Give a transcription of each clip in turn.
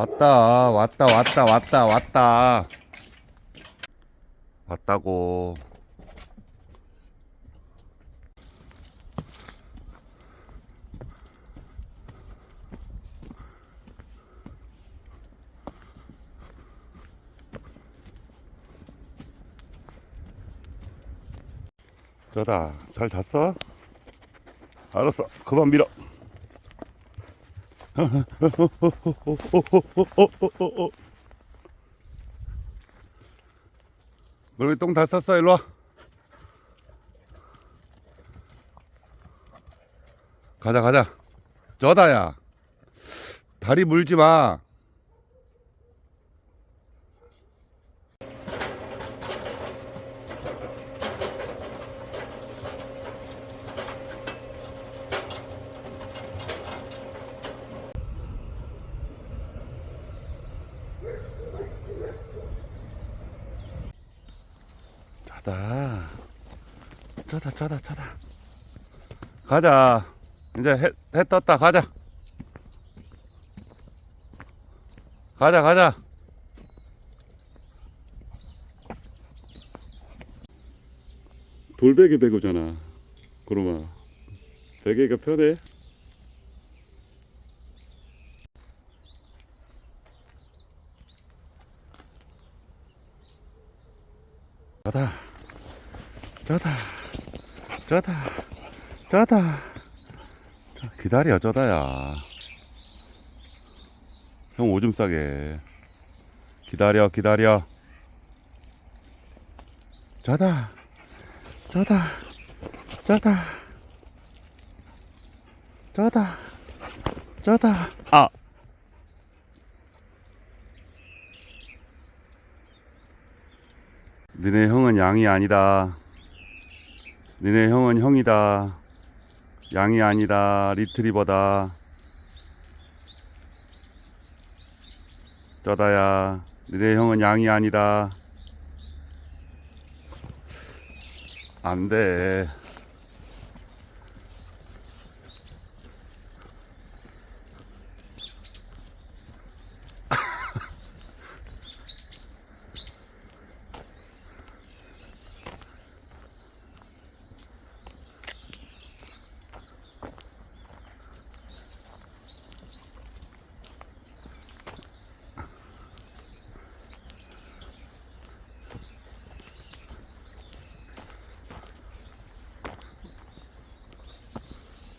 왔다 왔다 왔다 왔다 왔다. 왔다고. 저다 잘 잤어? 알았어 그만 밀어 그러면 똥다 쌌어 일로 와. 가자 가자. 저다야. 다리 물지 마 자다. 자다 자다 자다. 가자. 이제 해, 해 떴다. 가자. 가자 가자. 돌베개 베고잖아. 그러마. 베개가 편해? 자다 자다 자다 자, 기다려 저다야. 형 오줌 싸게. 기다려 기다려. 자다 자다 자다. 자다 자다. 아! 너네 형은 양이 아니다. 너네 형은 형이다. 양이 아니다. 리트리버다. 저다야. 너네 형은 양이 아니다. 안 돼.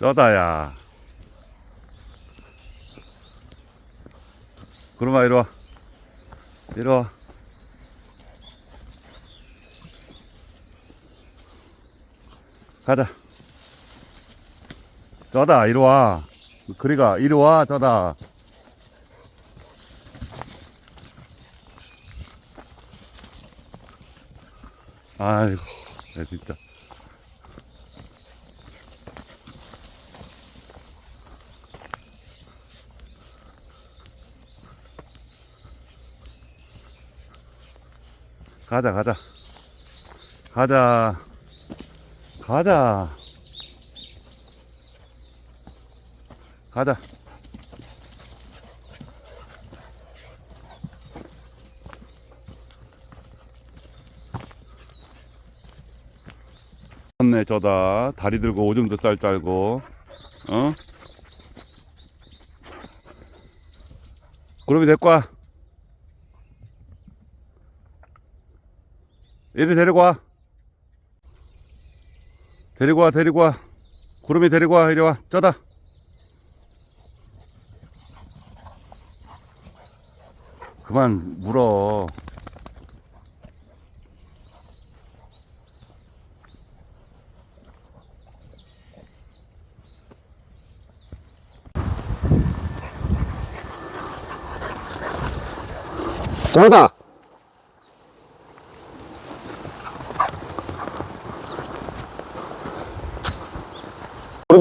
저다야. 그럼아 이리 와. 이리 와. 가자. 저다 이리 와. 그리가 이리 와 저다. 아이고, 야, 진짜. 가자 가자. 가자. 가자. 가자. 네 저다. 다리 들고 오줌도 쌀 짤고 어? 그러면 데리고 와 이리 데리고 와. 데리고 와, 데리고 와. 구름이 데리고 와, 이리 와. 쩌다. 그만 물어. 정답!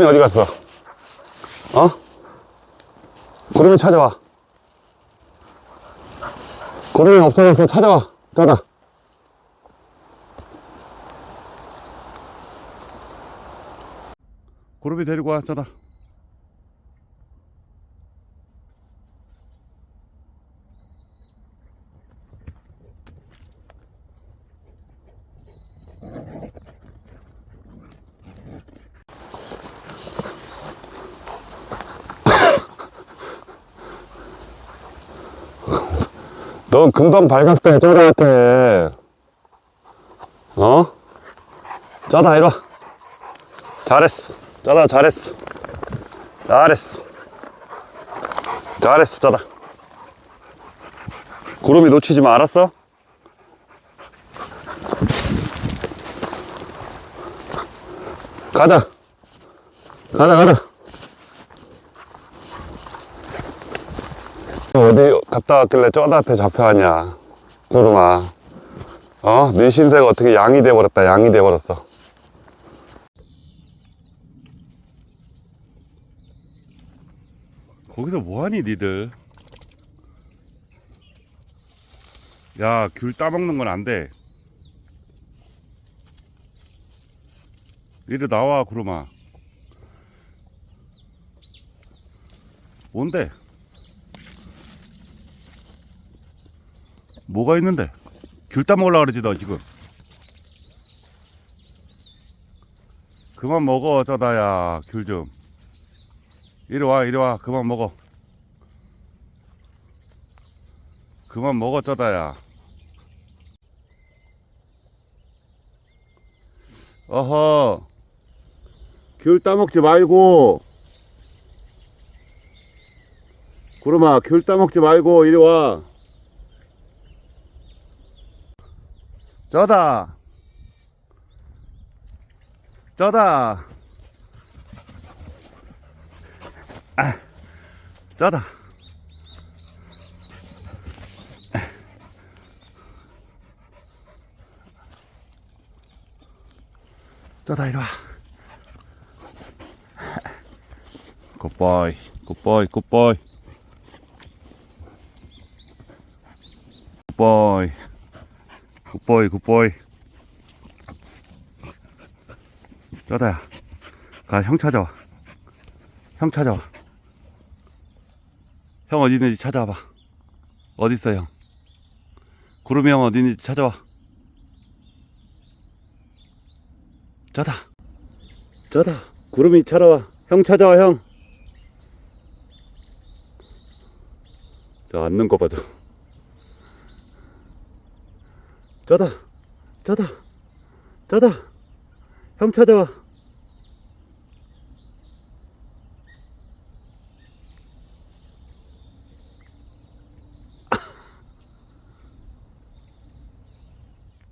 구름이 어디 갔어? 어? 구름이 찾아와. 구름이 없어졌어. 찾아와. 가다. 구름이 데리고 와, 쩌다. 너 금방 발각돼, 쩌다한테. 어? 짜다, 이리 와. 잘했어. 짜다, 잘했어. 잘했어. 잘했어, 짜다. 구름이 놓치지 마, 알았어? 가자. 가자, 가자. 어디 갔다 왔길래 쩌다한테 잡혀왔냐. 구름아. 어? 네 신세가 어떻게 양이 돼버렸다, 양이 돼버렸어. 거기서 뭐하니 니들 야귤 따먹는 건 안돼 이리 나와 구름아 뭔데 뭐가 있는데 귤 따먹으려고 그러지 너 지금 그만 먹어 저다야 귤 좀 이리 와, 이리 와. 그만 먹어. 그만 먹어, 쩌다야. 어허. 귤 따먹지 말고. 구름아, 귤 따먹지 말고, 이리 와. 쩌다. 쩌다. 짜다. 짜다 이리 와. 굿보이, 굿보이, 굿보이. 굿보이. 굿보이, 굿보이. 짜다야. 가, 형 찾아와. 형 찾아와. 형 어디 있는지 찾아와봐. 어디 있어 형? 구름이 형 어디 있는지 찾아와. 저다. 저다. 구름이 찾아와. 형 찾아와 형. 저 앉는 거 봐줘. 저다. 저다. 저다. 형 찾아와.